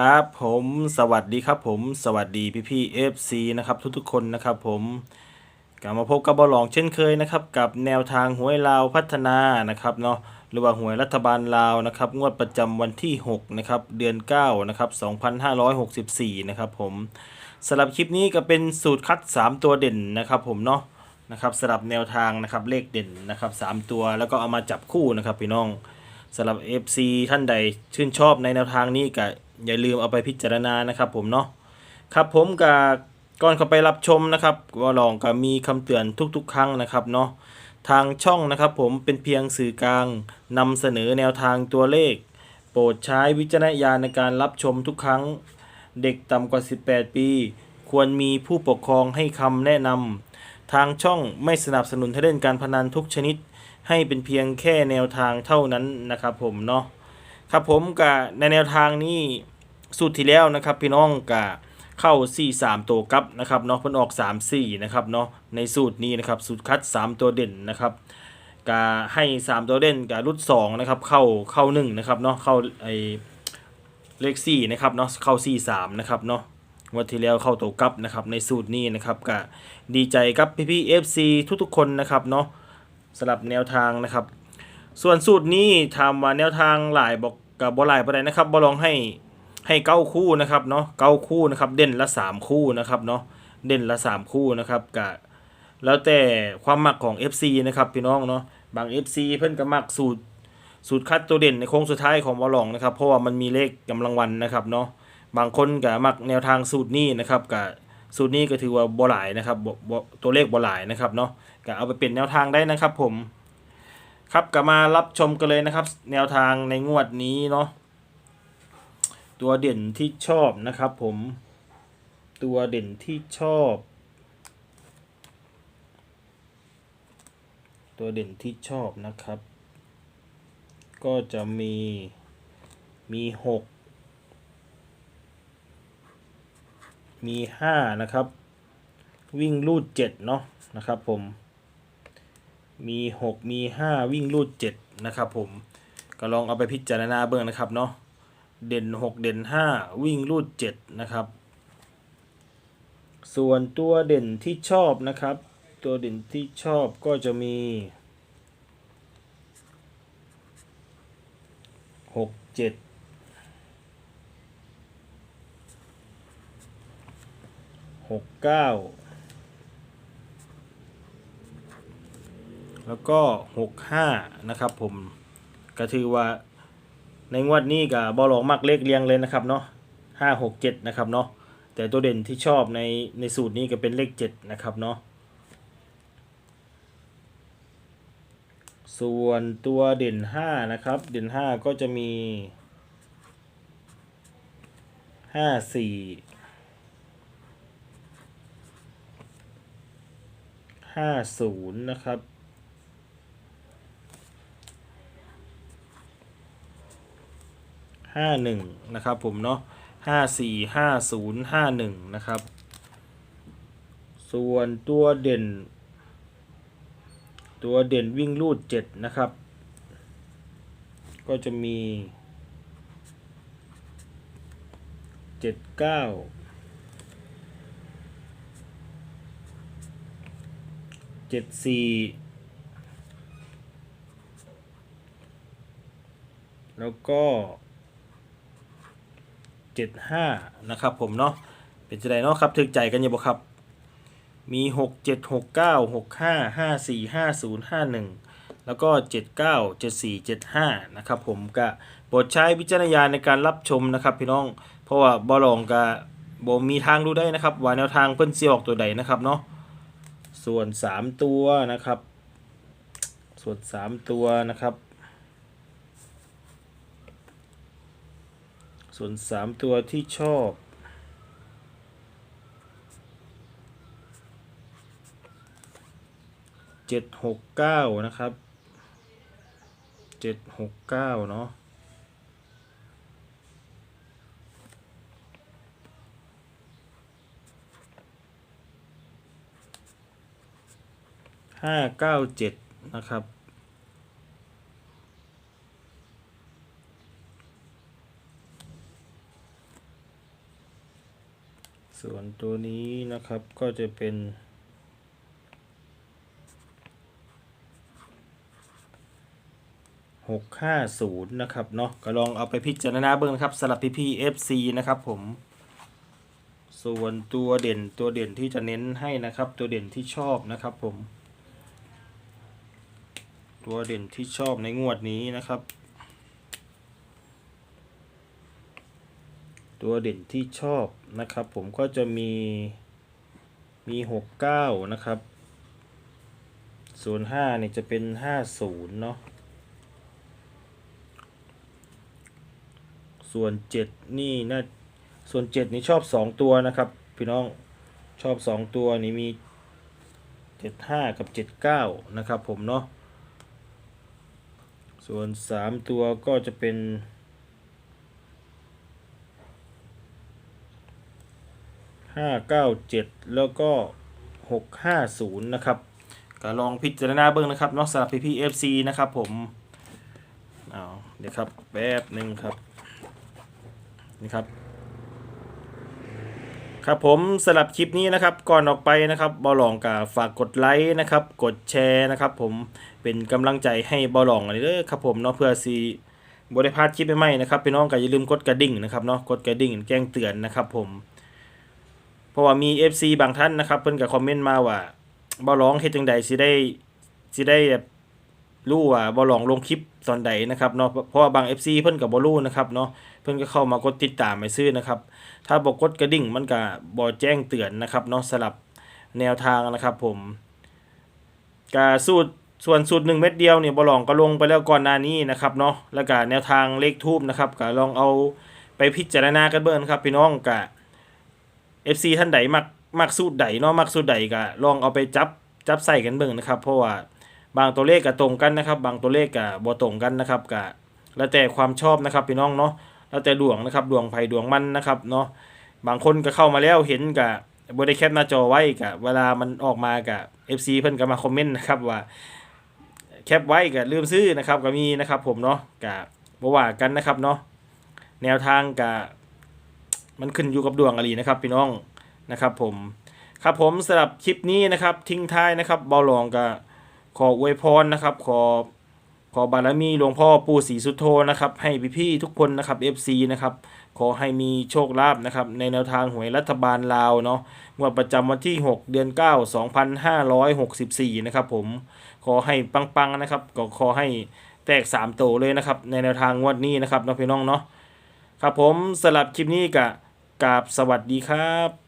ครับผมสวัสดีครับผมสวัสดีพี่พี่เอฟซีนะครับทุกๆคนนะครับผมกลับมาพบกับบอลลองเช่นเคยนะครับกับแนวทางหวยลาวพัฒนานะครับเนาะหรือว่าหวยรัฐบาลลาวนะครับงวดประจำวันที่6นะครับเดือน9นะครับ2564นะครับผมสำหรับคลิปนี้ก็เป็นสูตรคัด 3 ตัวเด่นนะครับผมเนาะนะครับสำหรับแนวทางนะครับเลขเด่นนะครับ3ตัวแล้วก็เอามาจับคู่นะครับพี่น้องสำหรับ FC ท่านใดชื่นชอบในแนวทางนี้ก็ อย่าลืมเอาไปพิจารณานะครับผมเนาะครับผมกับก่อนเข้าไปรับชมนะครับก็ลองก็มีคำเตือนทุกๆ ครั้งนะครับเนาะทางช่องนะครับผมเป็นเพียงสื่อกลางนำเสนอแนวทางตัวเลข โปรดใช้วิจารณญาณในการรับชมทุกครั้ง เด็กต่ำกว่า 18 ปี ควรมีผู้ปกครองให้คำแนะนำทางช่องไม่สนับสนุนให้เล่นการพนันทุกชนิด ให้เป็นเพียงแค่แนวทางเท่านั้นนะครับผมเนาะ ครับผมกับในแนวทางนี้สูตรที่แล้วนะครับพี่น้องกับเข้า 4 3 ตัวกับนะครับเนาะเพิ่นออก 3 4นะครับเนาะในสูตรนี้นะครับสูตรคัด 3 ตัวเด่นนะครับกาให้ 3 ตัวเด่นกับรุด2นะครับเข้าเข้า1นะครับเนาะเข้าไอเลข4นะครับเนาะเข้า 4 3นะครับเนาะวันที่แล้วเข้าตัวกับนะครับในสูตรนี้นะครับก็ดีใจกับพี่พี่ๆ FC ทุกๆคนนะครับเนาะสำหรับแนวทางนะครับ ส่วนสูตรนี้ทำมาแนวทางหลายบอกกับบอหลายปเด็นะครับบอลองให้ให้เก้าคู่นะครับเนาะเก้าคู่นะครับ เด่นละสามคู่นะครับเนาะเด่นละสามคู่นะครับกะแล้วแต่ความมักของ FC นะครับพี่น้องเนาะบาง FC เพิ่นก็มักสูตรสูตรคัดตัวเด่นในโค้งสุดท้ายของบอลองนะครับเพราะว่ามันมีเลขกำลังวันนะครับเนาะบางคนก็มักแนวทางสูตรนี้นะครับกับสูตรนี้ก็ถือว่าบอหลายนะครับตัวเลขบอหลายนะครับเนาะก็เอาไปเป็นแนวทางได้นะครับผม ครับก็มารับชมกันเลยนะครับ แนวทางในงวดนี้เนาะตัวเด่นที่ชอบนะครับ ผมตัวเด่นที่ชอบ ตัวเด่นที่ชอบนะครับ ก็จะมีมีหกมีห้านะครับ วิ่งลูดเจ็ดเนาะนะครับผม มีหกมีห้าวิ่งลูดเจ็ดนะครับผมก็ลองเอาไปพิจารณาเบื้องนะครับเนาะเด่นหกเด่นห้าวิ่งลูดเจ็ดนะครับ ส่วนตัวเด่นที่ชอบนะครับ ตัวเด่นที่ชอบก็จะมีหกเจ็ดหกเก้า แล้วก็หกห้านะครับผมก็ถือว่าในงวดนี้กับบอลลองมักเลขเรียงเลยนะครับเนาะห้าหกเจ็ดนะครับเนาะแต่ตัวเด่นที่ชอบในในสูตรนี้ก็เป็นเลขเจ็ดนะครับเนาะส่วนตัวเด่นห้านะครับ เด่นห้าก็จะมีห้าสี่ห้าศูนย์นะครับ ห้าหนึ่งนะครับผมเนาะห้าสี่ห้าศูนย์ห้าหนึ่งนะครับ ส่วนตัวเด่น ตัวเด่นวิ่งลูดเจ็ดนะครับ ก็จะมีเจ็ดเก้าเจ็ดสี่แล้วก็ เจ็ดห้านะครับผมเนาะเป็นจะไดเนาะครับถึกใจกันอยู่บ่ครับ มีหกเจ็ดหกเก้าหกห้าห้าสี่ห้าศูนย์ห้าหนึ่งแล้วก็เจ็ดเก้าเจ็ดสี่เจ็ดห้านะครับผมก็โปรดใช้วิจารณญาณในการรับชมนะครับพี่น้อง เพราะว่าบอลองก็บ่มีทางรู้ได้นะครับ ว่าแนวทางเพิ่นสิออกตัวใดนะครับเนาะ ส่วนสามตัวนะครับ ส่วนสามตัวนะครับ ส่วนสามตัวที่ชอบ เจ็ดหกเก้านะครับ เจ็ดหกเก้าเนาะห้าเก้าเจ็ดนะครับ ห ส่วน ตัวนี้นะครับก็จะเป็นหกห้าศูนย์นะครับเนาะก็ลองเอาไปพิจารณาเบิ่งนะครับสำหรับพี่พี่เอฟซีนะครับผม ส่วนตัวเด่นตัวเด่นที่จะเน้นให้นะครับ ตัวเด่นที่ชอบนะครับผม ตัวเด่นที่ชอบในงวดนี้นะครับ ตัวเด่นที่ชอบนะครับ ผมก็จะมีมีหกเก้านะครับส่วนห้าเนี่ยจะเป็นห้าศูนย์เนาะส่วนเจ็ดนี่น่าส่วนเจ็ดนี่ชอบสองตัวนะครับ พี่น้องชอบสองตัวนี่มีเจ็ดห้ากับเจ็ดเก้านะครับ ผมเนาะส่วนสามตัวก็จะเป็น ห้าเก้าเจ็ดแล้วก็หกห้าศูนย์นะครับก็ลองพิจารณาเบิ้งนะครับนอกสำหรับพี่พี่เอฟซีนะครับผมเอาเดี๋ยวครับแป๊บหนึ่งครับนี่ครับ ครับผมสำหรับคลิปนี้นะครับก่อนออกไปนะครับบอลองกับฝากกดไลค์นะครับ กดแชร์นะครับ ผมเป็นกำลังใจให้บอลองอันนี้เด้อครับผมเนาะเพื่อซีบริพาดคลิปใหม่ๆนะครับพี่น้องก็อย่าลืมกดกระดิ่งนะครับเนาะกดกระดิ่งแจ้งเตือนนะครับผม เพราะว่ามี FC บางท่านนะครับ เพิ่นก็คอมเมนต์มาว่าบอลองเฮ็ดจังใดสิได้สิได้แบบรู้ว่าบอลองลงคลิปตอนใดนะครับเนาะเพราะว่าบาง FC เพิ่นกับบอรู้นะครับเนาะเพิ่นก็เข้ามากดติดตามไปซื้อนะครับ ถ้าบอกดกระดิ่งมันก็บอแจ้งเตือนนะครับเนาะสลับแนวทางนะครับผมกาสูตรส่วนสูตรหนึ่งเม็ดเดียวเนี่ยบอลองก็ลงไปแล้วก่อนหน้านี้นะครับเนาะแล้วก็แนวทางเลขทูบนะครับก็ลองเอาไปพิจารณากันเบิ่งครับพี่น้องกะ FC ท่านใดมักมักสูตรใดเนาะมักสูตรใดก็ลองเอาไปจับจับใส่กันเบิ่งนะครับ เพราะว่าบางตัวเลขก็ตรงกันนะครับ บางตัวเลขก็บ่ตรงกันนะครับก็แล้วแต่ความชอบนะครับพี่น้องเนาะแล้วแต่ดวงนะครับดวงไผดวงมันนะครับเนาะบางคนก็เข้ามาแล้วเห็นก็บ่ได้แคปหน้าจอไว้ก็เวลามันออกมาก็ FC เพิ่นก็มาคอมเมนต์นะครับว่าแคปไว้ก็ลืมซื้อนะครับก็มีนะครับผมเนาะก็บ่ว่ากันนะครับเนาะแนวทางก็ มันขึ้นอยู่กับดวงอลีนะครับพี่น้องนะครับผมครับผมสำหรับคลิปนี้นะครับทิ้งท้ายนะครับเบาหลองก็ขออวยพรนะครับ ขอขอบารมีหลวงพ่อปู่ศรีสุโธนะครับ ให้พี่ๆทุกคนนะครับ FC นะครับ ขอให้มีโชคลาภนะครับ ในแนวทางหวยรัฐบาลลาวเนาะงวดประจำวันที่ 6 เดือน 9 2564 นะครับผมขอให้ปังๆนะครับ ก็ขอให้แตก3โตวเลยนะครับ ในแนวทางงวดนี้นะครับเนาะพี่น้องเนาะครับผมสลับคลิปนี้กับ กราบสวัสดีครับ